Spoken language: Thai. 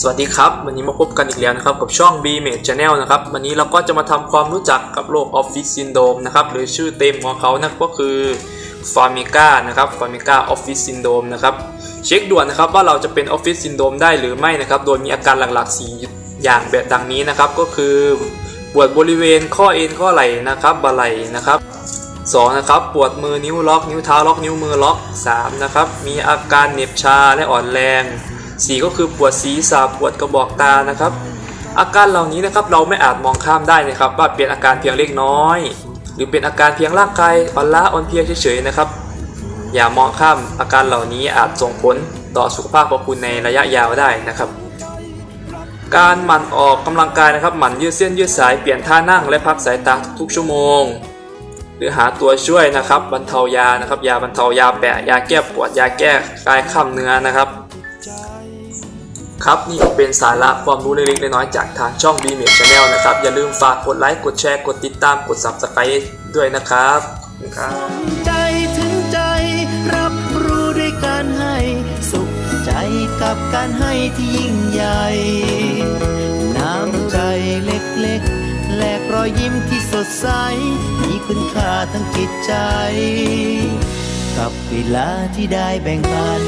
สวัสดีครับ วันนี้มาพบกันอีกแล้วนะครับ กับช่อง B m a d e Channel นะครับ วันนี้เราก็จะมาทำความรู้จักกับโรคออฟฟิศซินโดมนะครับ หรือชื่อเต็มของเขานะก็คือฟาร์มิก้านะครับฟาร์มิก้าออฟฟิศซินโดมนะครับเช็คด่วนนะครับว่าเราจะเป็นออฟฟิศซินโดมได้หรือไม่นะครับ โดยมีอาการหลักๆ 4 อย่างแบบดังนี้นะครับ ก็คือปวดบริเวณข้อเอ็นข้อไหล่นะครับบ่าไหล่นะครับ2นะครับปวดมือนิ้วล็อกนิ้วเท้าล็อกนิ้วมือล็อก3นะครับมีอาการเหน็บชาและอ่อนแรง 4ก็คือปวดศีรษะปวดกระบอกตานะครับ อาการเหล่านี้นะครับเราไม่อาจมองข้ามได้นะครับ ว่าเป็นอาการเพียงเล็กน้อย หรือเป็นอาการเพียงร่างกายอ่อนล้าอ่อนเพลียเฉยๆนะครับ อย่ามองข้ามอาการเหล่านี้อาจส่งผลต่อสุขภาพของคุณในระยะยาวได้นะครับ การหมั่นออกกำลังกายนะครับหมั่นยืดเส้นยืดสายเปลี่ยนท่านั่งและพักสายตาทุกๆชั่วโมงหรือหาตัวช่วยนะครับบรรเทายานะครับ ยาบรรเทายาแปะยาแก้ปวดยาแก้คลายข้ามเนื้อนะครับ ครับนี่ก็เป็นสาระความรู้เล็กๆน้อยๆจากทางช่อง b m a d Channel นะครับ อย่าลืมฝากกดไลค์กดแชร์กดติดตามกด Subscribe ด้วยนะครับใจถึงใจรับรู้ด้วยการให้ สุขใจกับการให้ที่ยิ่งใหญ่ น้ำใจเล็กๆ แลกรอยยิ้มที่สดใส มีคุณค่าทั้งจิตใจ กับเวลาที่ได้แบ่งปัน